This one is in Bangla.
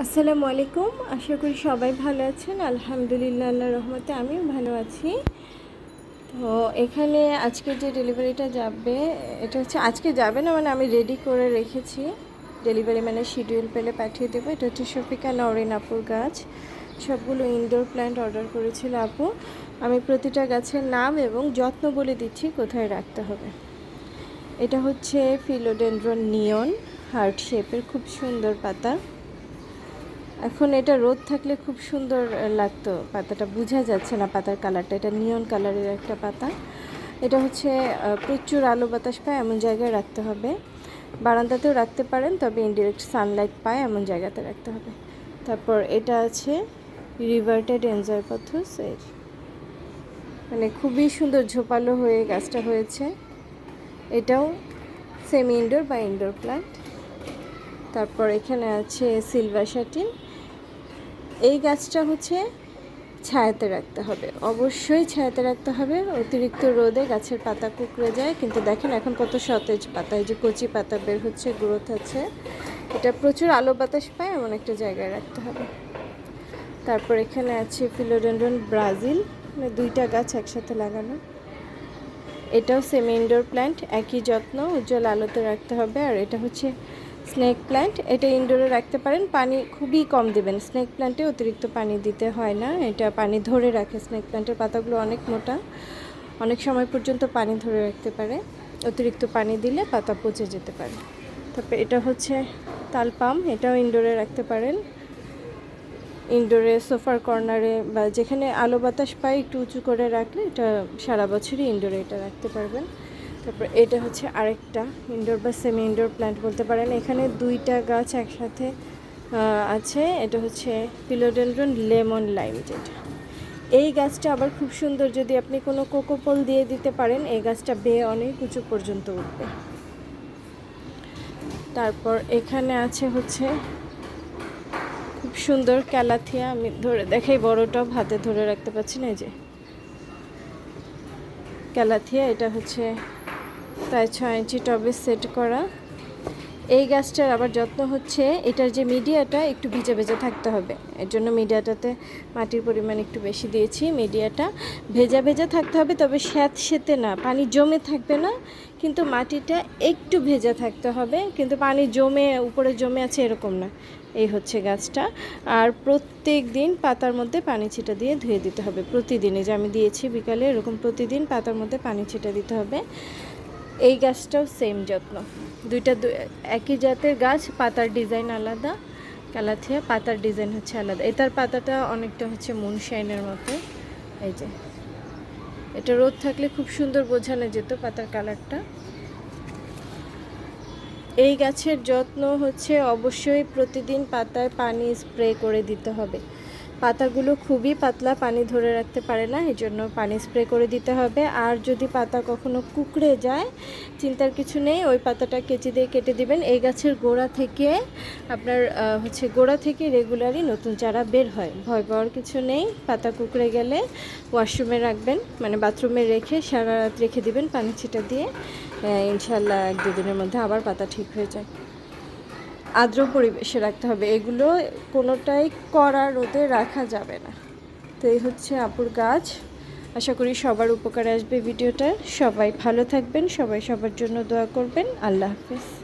আসসালামু আলাইকুম। আশা করি সবাই ভালো আছেন। আলহামদুলিল্লাহ আল্লাহ রহমতে আমিও ভালো আছি। তো এখানে আজকে যে ডেলিভারিটা যাবে, এটা হচ্ছে আজকে যাবে না মানে আমি রেডি করে রেখেছি। ডেলিভারি মানে শিডিউল পেলে পাঠিয়ে দেবো। এটা হচ্ছে শফিকা নরিন আপুর গাছ। সবগুলো ইনডোর প্ল্যান্ট অর্ডার করেছিল আপু। আমি প্রতিটা গাছের নাম এবং যত্ন বলে দিচ্ছি, কোথায় রাখতে হবে। এটা হচ্ছে ফিলোডেন্ড্রন নিয়ন হার্ট শেপের খুব সুন্দর পাতা। এখন এটা রোদ থাকলে খুব সুন্দর লাগতো। পাতাটা বোঝা যাচ্ছে না পাতার কালারটা। এটা নিয়ন কালারের একটা পাতা। এটা হচ্ছে প্রচুর আলো বাতাস পায়, এমন জায়গায় রাখতে হবে। বারান্দাতেও রাখতে পারেন, তবে ইনডিরেক্ট সানলাইট পায়, এমন জায়গাতে রাখতে হবে। তারপর এটা আছে রিভার্টেড এনজয় পথস এর মানে খুবই সুন্দর ঝোপালো হয়ে গাছটা হয়েছে। এটাও সেমি ইনডোর বা ইনডোর প্লান্ট তারপর এখানে আছে সিলভার শাটিন এই গাছটা হচ্ছে ছায়াতে রাখতে হবে। অবশ্যই ছায়াতে রাখতে হবে। অতিরিক্ত রোদে গাছের পাতা কুকড়ে যায়। কিন্তু দেখেন এখন কত সতেজ পাতা। এই যে কচি পাতা বের হচ্ছে গ্রোথ আছে এটা প্রচুর আলো বাতাস পায়, এমন একটা জায়গায় রাখতে হবে। তারপর এখানে আছে ফিলোডেন্ডন ব্রাজিল মানে দুইটা গাছ একসাথে লাগানো। এটাও সেমি ইনডোর প্ল্যান্ট একই যত্ন, উজ্জ্বল আলোতে রাখতে হবে। আর এটা হচ্ছে স্নেক প্ল্যান্ট এটা ইনডোরে রাখতে পারেন। পানি খুবই কম দেবেন। স্নেক প্ল্যান্টে অতিরিক্ত পানি দিতে হয় না। এটা পানি ধরে রাখে। স্নেক প্ল্যান্টের পাতাগুলো অনেক মোটা। অনেক সময় পর্যন্ত পানি ধরে রাখতে পারে। অতিরিক্ত পানি দিলে পাতা পচে যেতে পারে। তারপরে এটা হচ্ছে তাল তালপাম এটাও ইনডোরে রাখতে পারেন। ইনডোরে সোফার কর্নারে বা যেখানে আলো বাতাস পায়, একটু উঁচু করে রাখলে এটা সারা বছরই ইনডোরে এটা রাখতে পারবেন। তারপর এটা হচ্ছে আরেকটা ইনডোর বা সেমি ইনডোর প্ল্যান্ট বলতে পারেন। এখানে দুইটা গাছ একসাথে আছে। এটা হচ্ছে ফিলোডেন্ড্রন লেমন লাইম যেটা এই গাছটা আবার খুব সুন্দর, যদি আপনি কোনো কোকোপল দিয়ে দিতে পারেন, এই গাছটা বেয়ে অনেক উঁচু পর্যন্ত উঠবে। তারপর এখানে আছে হচ্ছে খুব সুন্দর ক্যালাথিয়া। আমি ধরে দেখাই বড়টাও হাতে ধরে রাখতে পারছি না যে। ক্যালাথিয়া, এটা হচ্ছে প্রায় ছয় ইঞ্চি টবে সেট করা। এই গাছটার আবার যত্ন হচ্ছে, এটার যে মিডিয়াটা একটু ভিজে ভেজে থাকতে হবে। এর জন্য মিডিয়াটাতে মাটির পরিমাণ একটু বেশি দিয়েছি, মিডিয়াটা ভেজা ভেজা থাকতে হবে, তবে স্যাঁত সেতে না। পানি জমে থাকবে না, কিন্তু মাটিটা একটু ভেজা থাকতে হবে, কিন্তু পানি জমে, উপরে জমে আছে এরকম না। এই হচ্ছে গাছটা। আর প্রত্যেক দিন পাতার মধ্যে পানি ছিটা দিয়ে ধুয়ে দিতে হবে। প্রতিদিনই যে আমি দিয়েছি বিকালে, এরকম প্রতিদিন পাতার মধ্যে পানি ছিটা দিতে হবে। এই গাছটাও সেম যত্ন। দুইটা একই জাতের গাছ, পাতার ডিজাইন আলাদা, কালাথিয়া, পাতার ডিজাইন হচ্ছে আলাদা। এটার পাতাটা অনেকটা হচ্ছে মুনশাইনের মতো। এই যে। এটা রোদ থাকলে খুব সুন্দর বোঝানো যেত পাতার কালারটা। এই গাছের যত্ন হচ্ছে অবশ্যই প্রতিদিন পাতায় পানি স্প্রে করে দিতে হবে। পাতাগুলো খুবই পাতলা, পানি ধরে রাখতে পারে না এই জন্য পানি স্প্রে করে দিতে হবে। আর যদি পাতা কখনো কুকড়ে যায়, চিন্তার কিছু নেই, ওই পাতাটা কেচি দিয়ে কেটে দিবেন। এই গাছের গোড়া থেকে আপনার হচ্ছে গোড়া থেকে রেগুলারই নতুন চারা বের হয়। ভয় পাওয়ার কিছু নেই, পাতা কুকড়ে গেলে ওয়াশরুমে রাখবেন মানে বাথরুমে রেখে সারা রাত রেখে দিবেন পানি ছিটা দিয়ে। ইনশাল্লাহ এক দুদিনের মধ্যে আবার পাতা ঠিক হয়ে যায়। আর্দ্র পরিবেশে রাখতে হবে। এগুলো কোনোটাই কড়া রোদে রাখা যাবে না। তো এই হচ্ছে আপুর গাছ। আশা করি সবার উপকারে আসবে ভিডিওটা। সবাই ভালো থাকবেন, সবাই সবার জন্য দোয়া করবেন। আল্লাহ হাফিজ।